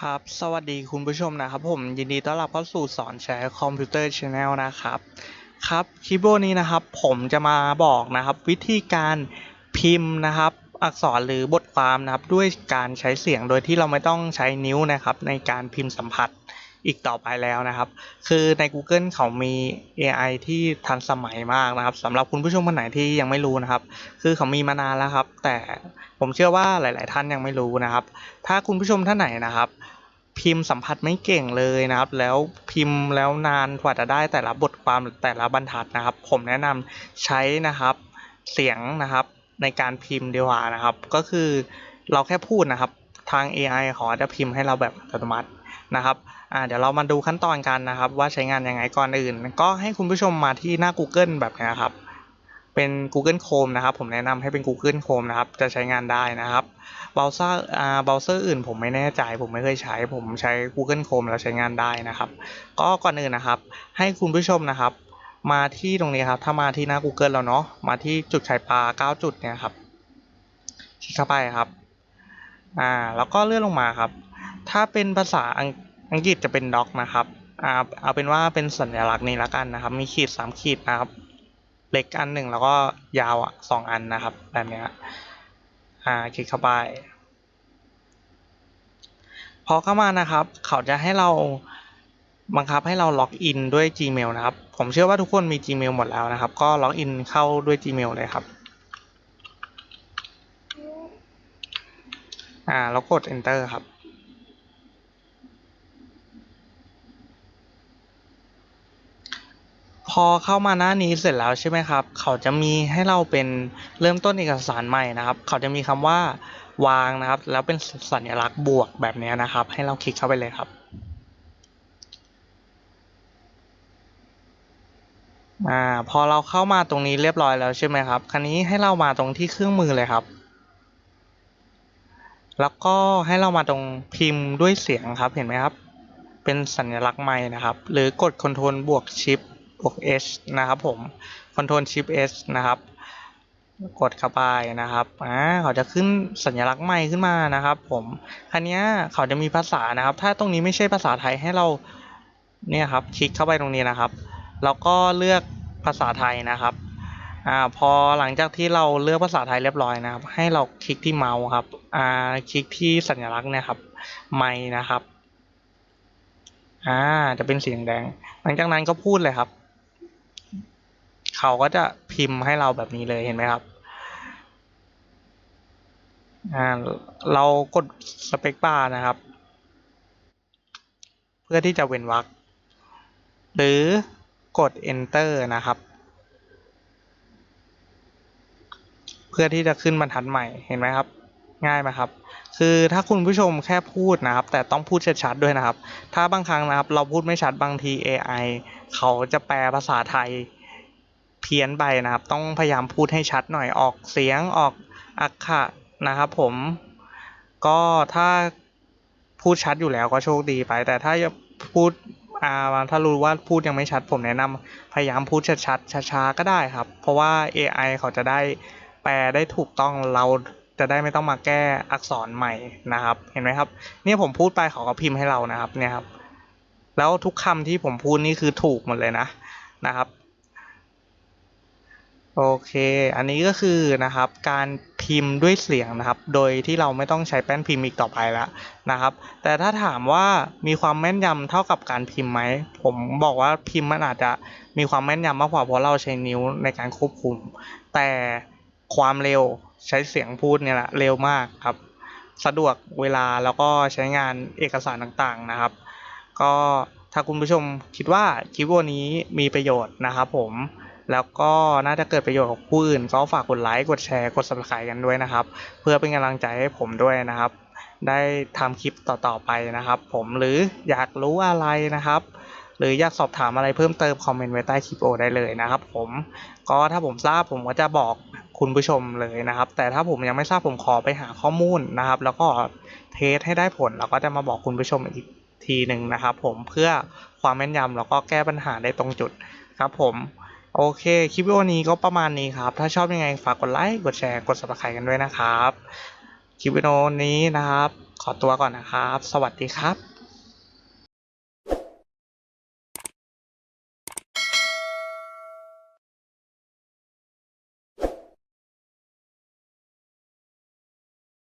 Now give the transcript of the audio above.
ครับ สวัสดีคุณผู้ชมนะครับ ผมยินดีต้อนรับเข้าสู่สอนแชร์คอมพิวเตอร์ชาแนลนะครับ ครับคลิปวิดีโอนี้นะครับ ผมจะมาบอกนะครับ วิธีการพิมพ์นะครับ อักษรหรือบทความนะครับ ด้วยการใช้เสียงโดยที่เราไม่ต้องใช้นิ้วนะครับ ในการพิมพ์สัมผัส อีกต่อไปแล้วนะครับ คือใน Google เขามี AI ที่ทันสมัยมากนะครับสำหรับคุณผู้ชมคนไหนที่ยังไม่รู้นะครับ คือเขามีมานานแล้วครับ แต่ผมเชื่อว่าหลาย ๆ ท่านยังไม่รู้นะครับ ถ้าคุณผู้ชมท่านไหนนะครับพิมพ์สัมผัสไม่เก่งเลยนะครับ แล้วพิมพ์แล้วนานกว่าจะได้แต่ละบทความแต่ละบรรทัดนะครับ ผมแนะนำใช้นะครับเสียงนะครับในการพิมพ์ดีกว่านะครับ ก็คือเราแค่พูดนะครับ ทาง AI เขาจะพิมพ์ให้เราแบบอัตโนมัติ นะครับเดี๋ยวเรามาดูขั้นตอนกันนะครับ ว่าใช้งานยังไงก่อนอื่น ก็ให้คุณผู้ชมมาที่หน้า Google แบบนี้ครับ เป็น Google Chrome นะครับ ผมแนะนำให้เป็น Google Chrome นะครับ จะใช้งานได้นะครับเบราว์เซอร์อ่าเบราว์เซอร์อื่นผมไม่แน่ใจ ผมไม่เคยใช้ ผมใช้ Google Chrome แล้วใช้งานได้นะครับ ก็ก่อนอื่นนะครับ ให้คุณผู้ชมนะครับ มาที่ตรงนี้ครับ ถ้ามาที่หน้า Google แล้วเนาะมาที่จุดไข่ปลา 9 จุดเนี่ยครับคลิกเข้าไปครับอ่าแล้วก็เลื่อนลงมาครับ ถ้าเป็นภาษาอังกฤษจะเป็น doc นะครับอ่าเอาเป็นว่าเป็นสัญลักษณ์นี้ละกันนะครับ มีขีดสามขีดนะครับ เล็กอันหนึ่งแล้วก็ยาวอะสองอันนะครับ แบบนี้อ่าคลิกเข้าไป พอเข้ามานะครับ เขาจะให้เราบังคับให้เราล็อกอินด้วย Gmail นะครับ ผมเชื่อว่าทุกคนมี Gmail หมดแล้วนะครับ ก็ล็อกอินเข้าด้วย Gmail เลยครับ อ่า แล้วกด enter ครับ พอเข้ามาหน้านี้เสร็จแล้วใช่ไหมครับ เขาจะมีให้เราเป็นเริ่มต้นเอกสารใหม่นะครับ เขาจะมีคำว่าวางนะครับ แล้วเป็นสัญลักษณ์บวกแบบนี้นะครับ ให้เราคลิกเข้าไปเลยครับอ่าพอเราเข้ามาตรงนี้เรียบร้อยแล้วใช่ไหมครับ คราวนี้ให้เรามาตรงที่เครื่องมือเลยครับ แล้วก็ให้เรามาตรงพิมพ์ด้วยเสียงครับเห็นไหมครับ เป็นสัญลักษณ์ไม้นะครับ หรือกด Ctrl บวก Shift บวก H นะครับผม Ctrl Shift S นะครับ กดเข้าไปนะครับอ่าเขาจะขึ้นสัญลักษณ์ไม้ขึ้นมานะครับ ผมคันนี้เขาจะมีภาษานะครับ ถ้าตรงนี้ไม่ใช่ภาษาไทยให้เราเนี่ยครับ คลิกเข้าไปตรงนี้นะครับ แล้วก็เลือกภาษาไทยนะครับอ่าพอหลังจากที่เราเลือกภาษาไทยเรียบร้อยนะครับ ให้เราคลิกที่เมาส์ครับอ่าคลิกที่สัญลักษณ์เนี่ยครับไม้นะครับอ่าจะเป็นสีแดง หลังจากนั้นก็พูดเลยครับ เขาก็จะพิมพ์ให้เราแบบนี้เลยเห็นไหมครับเรากดสเปคบาร์นะครับ เพื่อที่จะเว้นวรรคหรือกด enter นะครับ เพื่อที่จะขึ้นบรรทัดใหม่เห็นไหมครับ ง่ายไหมครับ คือถ้าคุณผู้ชมแค่พูดนะครับ แต่ต้องพูดชัดๆด้วยนะครับ ถ้าบางครั้งนะครับ เราพูดไม่ชัดบางที AI เขาจะแปลภาษาไทย เพี้ยนไปนะครับ ต้องพยายามพูดให้ชัดหน่อยออกเสียงออกอักขระนะครับผมก็ถ้าพูดชัดอยู่แล้วก็โชคดีไป แต่ถ้าจะพูดอ่าถ้ารู้ว่าพูดยังไม่ชัดผมแนะนำพยายามพูดชัดๆช้าๆก็ได้ครับ เพราะว่า AI เขาจะได้แปลได้ถูกต้องเราจะได้ไม่ต้องมาแก้อักษรใหม่นะครับ เห็นไหมครับเนี่ยผมพูดไปเขาก็พิมพ์ให้เรานะครับเนี่ยครับแล้วทุกคำที่ผมพูดนี่คือถูกหมดเลยนะนะครับ โอเค อันนี้ก็คือนะครับการพิมพ์ด้วยเสียงนะครับ โดยที่เราไม่ต้องใช้แป้นพิมพ์อีกต่อไปแล้วนะครับ แต่ถ้าถามว่ามีความแม่นยำเท่ากับการพิมพ์ไหม ผมบอกว่าพิมพ์มันอาจจะมีความแม่นยำมากกว่าเพราะเราใช้นิ้วในการควบคุม แต่ความเร็วใช้เสียงพูดเนี่ยแหละเร็วมากครับ สะดวกเวลาแล้วก็ใช้งานเอกสารต่างๆนะครับ ก็ถ้าคุณผู้ชมคิดว่าคลิปวันนี้มีประโยชน์นะครับผม แล้วก็น่าจะเกิดประโยชน์กับผู้อื่นก็ฝากกดไลค์กดแชร์กด subscribe กันด้วยนะครับ เพื่อเป็นกำลังใจให้ผมด้วยนะครับ ได้ทำคลิปต่อๆไปนะครับ ผมหรืออยากรู้อะไรนะครับ หรืออยากสอบถามอะไรเพิ่มเติมคอมเมนต์ไว้ใต้คลิปโอได้เลยนะครับ ผมก็ถ้าผมทราบผมก็จะบอกคุณผู้ชมเลยนะครับ แต่ถ้าผมยังไม่ทราบผมขอไปหาข้อมูลนะครับ แล้วก็เทสให้ได้ผลแล้วก็จะมาบอกคุณผู้ชมอีกทีหนึ่งนะครับ ผมเพื่อความแม่นยำแล้วก็แก้ปัญหาได้ตรงจุดครับผม โอเค คลิปวิดีโอนี้ก็ประมาณนี้ครับ ถ้าชอบยังไงฝากกดไลค์ กดแชร์ กด subscribe กันด้วยนะครับ คลิปวิดีโอนี้นะครับ ขอตัวก่อนนะครับ สวัสดีครับ